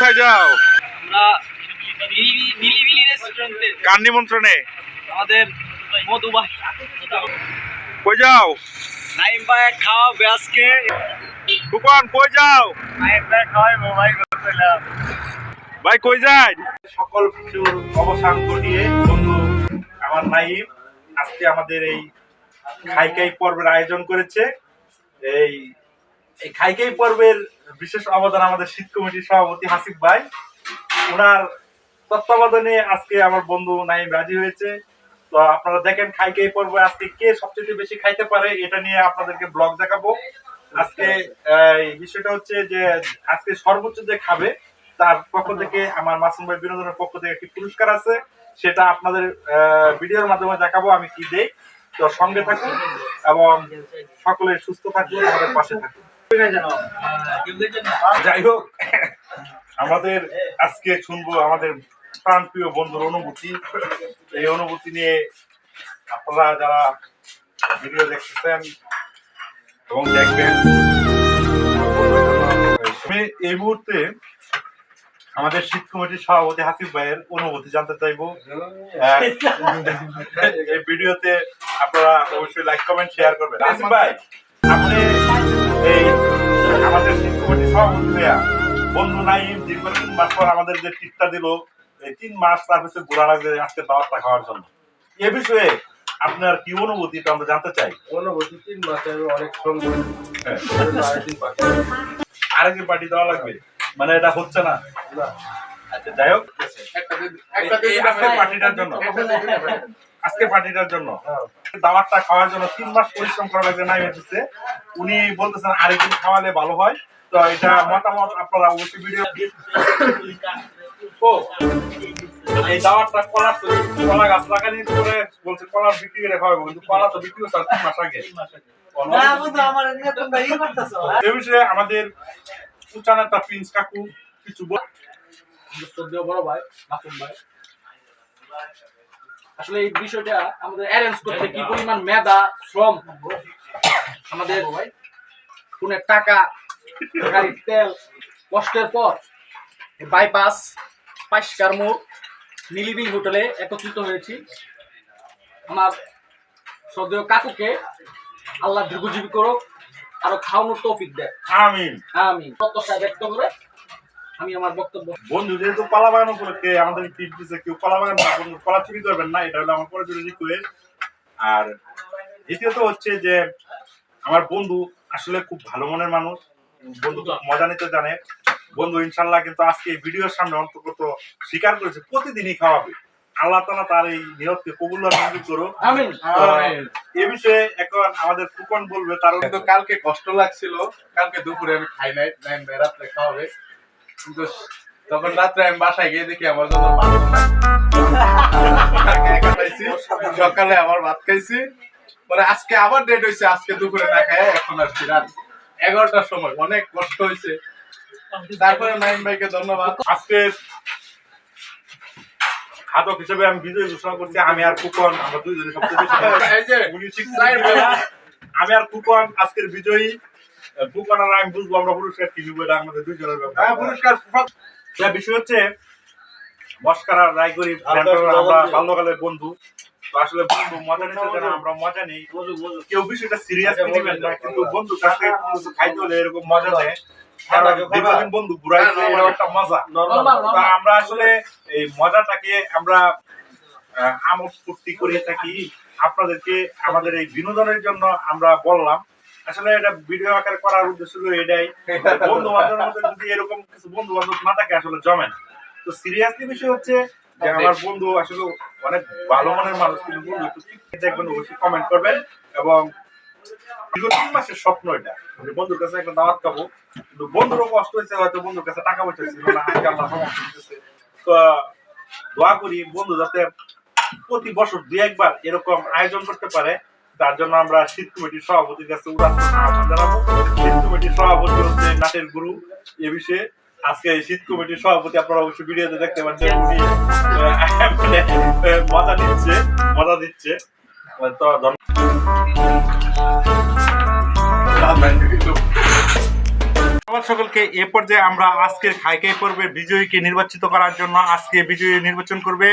কোথায় যাও? আমরা নিলি- নিলিবিলি রেস্টুরেন্টে কার নিমন্ত্রণে? আমাদের মধু ভাই কই যাও? নাইম ভাই খাওয়াবে আজকে। ফুকন কই যাও? নাইম ভাই খাওয়াই মোবাইল করছিলাম ভাই কই যায় সকল কিছুর অবসান ঘটিয়ে বন্ধু আমার নাইম আজকে আমাদের এই খাইকাই পর্বের আয়োজন করেছে। এই খাইকাই পর্বের বিশেষ অবদান আমাদের শীত কমিটির সভাপতি হাসিফ ভাই। ওনার তত্ত্বাবধানে আজকে আমার বন্ধু নাইম রাজি হয়েছে। তো আপনারা দেখেন খাইকাই পর্বে আজকে কে সবচেয়ে বেশি খাইতে পারে, এটা নিয়ে আপনাদেরকে ব্লগ দেখাবো। আজকে বিষয়টা হচ্ছে যে, আজকে সর্বোচ্চ যে খাবে, তার পক্ষ থেকে আমার মাসুম ভাই বিনোদনের পক্ষ থেকে একটি পুরস্কার আছে। সেটা আপনাদের ভিডিওর মাধ্যমে দেখাবো, আমি কি দেই। তো সঙ্গে থাকুন এবং সকলে সুস্থ থাকুন, আমাদের পাশে থাকুন। যাই হোক, আমাদের আজকে শুনব আমাদের প্রাণপ্রিয় বন্ধুর অনুভূতি। এই অনুভূতি নিয়ে আপনারা যারা ভিডিও দেখতেছেন এবং দেখবেন এই মুহূর্তে আমাদের শীত কমিটির সভাপতি হাসিফ ভাইয়ের অনুভূতি জানতে চাইব। এই ভিডিওতে আপনারা অবশ্যই লাইক কমেন্ট শেয়ার করবেন। হাসিফ ভাই, আপনি কমিটির সভাপতি বন্ধু নাইম দীর্ঘ তিন মাস পর আমাদের যে টিপটা দিল এই তিন মাস তার পিছনে ঘোরা লাগবে আজকে দাওয়াতটা খাওয়ার জন্য। এ বিষয়ে আপনার কি অনুভূতি আমরা জানতে চাই। অনুভূতি তিন মাসের অনেক সুন্দর হ্যাঁ। আরেকদিন পার্টি দেওয়া লাগবে। মানে এটা হচ্ছে না। আচ্ছা যাই হোক। একটা পার্টিটার জন্য। আজকে পার্টিটার জন্য। হ্যাঁ। দাওয়াতটা খাওয়ার জন্য তিন মাস পরিশ্রম করা লাগবে না দিচ্ছে উনি বলতেছেন আরেকদিন খাওয়ালে ভালো হয়। তো এটা মতামত আপনারা অবশ্যই ভিডিও ও এই দাওয়াতটা কলা কলা গাছ লাগানি করে বলছে কলা বিক্রি করে খাওয়াবো কিন্তু কলা তো বিক্রি আর তিন মাস আগে। এ বিষয়ে আমাদের প্রিন্স কাকু কিছু বল বড় ভাই মাসুম ভাই। আসলে এই বিষয়টা আমাদের অ্যারেঞ্জ করতে কি পরিমাণ মেধা শ্রম আমাদের কোন টাকা গাড়ির তেল কষ্টের পর বাইপাস পাইস্কার মোড় নীলিবিল হোটেলে একত্রিত হয়েছি। আমার শ্রদ্ধেয় কাকুকে আল্লাহ দীর্ঘজীবী করুক আরও খাওয়ানোর তৌফিক দেয় আমিন। আমি প্রত্যাশা ব্যক্ত করে আমি আমার বক্তব্য বন্ধু যেহেতু কলা বাগান উপলক্ষে আমাদের টিপ দিচ্ছে কেউ কলা বাগান বন্ধু কলা চুরি করবেন না এটা হলো আমার পরে রিকোয়েস্ট আর দ্বিতীয়ত হচ্ছে যে আমার বন্ধু আসলে খুব ভালো মনের মানুষ বন্ধু খুব মজা নিতে জানে। বন্ধু ইনশাল্লাহ কিন্তু আজকে এই ভিডিওর সামনে অন্তর্গত স্বীকার করেছে প্রতিদিনই খাওয়াবে। আল্লাহ তালা তার এই নিয়তকে কবুল মঞ্জুর করো এ বিষয়ে এখন আমাদের ফুকন বলবে তার কিন্তু কালকে কষ্ট লাগছিল কালকে দুপুরে আমি খাই নাই নাইন রাত্রে খাওয়াবে। কিন্তু তখন রাত্রে আমি বাসায় গিয়ে দেখি আমার জন্য সকালে আবার ভাত খাইছি। পরে আজকে আবার ডেট হয়েছে আজকে দুপুরে না খাই এখন আসছি রাত। এগারোটার সময় অনেক কষ্ট হয়েছে তারপরে নাইন ভাইকে ধন্যবাদ। আজকে খাদক হিসেবে আমি বিজয় ঘোষণা করছি আমি আর ফুকন আমরা দুইজনে সবচেয়ে বেশি। আমি আর ফুকন আজকের বিজয়ী। ফুকন আমি বুঝব আমরা পুরস্কার কি নিবো এটা আমাদের দুইজনের ব্যাপার। হ্যাঁ, পুরস্কার যা বিষয় হচ্ছে মস্কার আর রায়গরিব আমরা আমরা বাল্যকালের বন্ধু। আসলে বন্ধু মজা নিতে জানা আমরা মজা নেই। কেউ বিষয়টা সিরিয়াস না কিন্তু বন্ধু কাছে কিছু খাইতে হলে এরকম মজা নেয়। কারণ দীর্ঘদিন বন্ধু ঘুরাইছে এটা একটা মজা। নরমাল তা নরমাল আমরা আসলে এই মজাটাকে আমরা আমোদ ফুর্তি করে থাকি। আপনাদেরকে আমাদের এই বিনোদনের জন্য আমরা বললাম। আসলে এটা ভিডিও আকারে করার উদ্দেশ্য হলো এটাই। বন্ধু বান্ধবের মধ্যে যদি এরকম কিছু বন্ধু বান্ধব না থাকে আসলে জমে না। তো সিরিয়াসলি বিষয় হচ্ছে যে আমার বন্ধু আসলে অনেক ভালো মনের মানুষ কিন্তু বন্ধু দেখবেন অবশ্যই কমেন্ট করবেন। এবং দীর্ঘ তিন মাসের স্বপ্ন এটা। যে বন্ধুর কাছে একটা দাওয়াত খাব কিন্তু বন্ধুরও কষ্ট হয়েছে হয়তো বন্ধুর কাছে টাকা পয়সা ছিল না আজকে আল্লাহ সমস্যা তো দোয়া করি বন্ধু যাতে প্রতি বছর দুই একবার এরকম আয়োজন করতে পারে। তার জন্য আমরা শীত কমিটির সভাপতির কাছে উড়ান জানাব। শীত কমিটির সভাপতি হচ্ছে নাটের গুরু এ বিষয়ে। আজকে এই শীত কমিটির সভাপতি আপনারা অবশ্যই ভিডিওতে দেখতে পাচ্ছেন মানে মজা নিচ্ছে মজা দিচ্ছে। তো ধন্যবাদ। সকলকে। এ পর্যায়ে আমরা আজকের খাইকাই পর্বে বিজয়ীকে নির্বাচিত করার জন্য আজকে বিজয়ী নির্বাচন করবে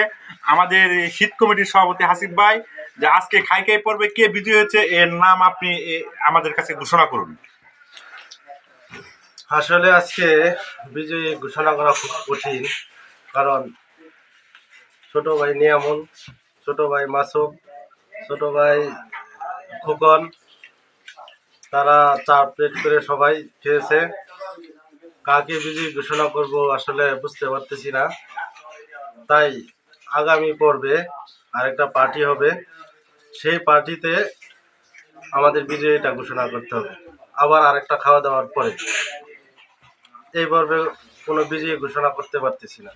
আমাদের শীত কমিটির সভাপতি হাসিফ ভাই। যে আজকে খাই খাই পর্বে কে বিজয়ী হয়েছে, এর নাম আপনি আমাদের কাছে ঘোষণা করুন। আসলে আজকে বিজয়ী ঘোষণা করা খুব কঠিন, কারণ ছোট ভাই নিয়ামন, ছোট ভাই মাসুক ছোট ভাই খোকন, তারা চার প্লেট করে সবাই খেয়েছে। কাকে বিজয়ী ঘোষণা করব আসলে বুঝতে পারতেছি না। তাই আগামী পর্বে আরেকটা পার্টি হবে। সেই পার্টিতে আমাদের বিজয়ীটা ঘোষণা করতে হবে। আবার আরেকটা খাওয়া দাওয়ার পরে। এই পর্বে কোনো বিজয়ী ঘোষণা করতে পারতেছি না।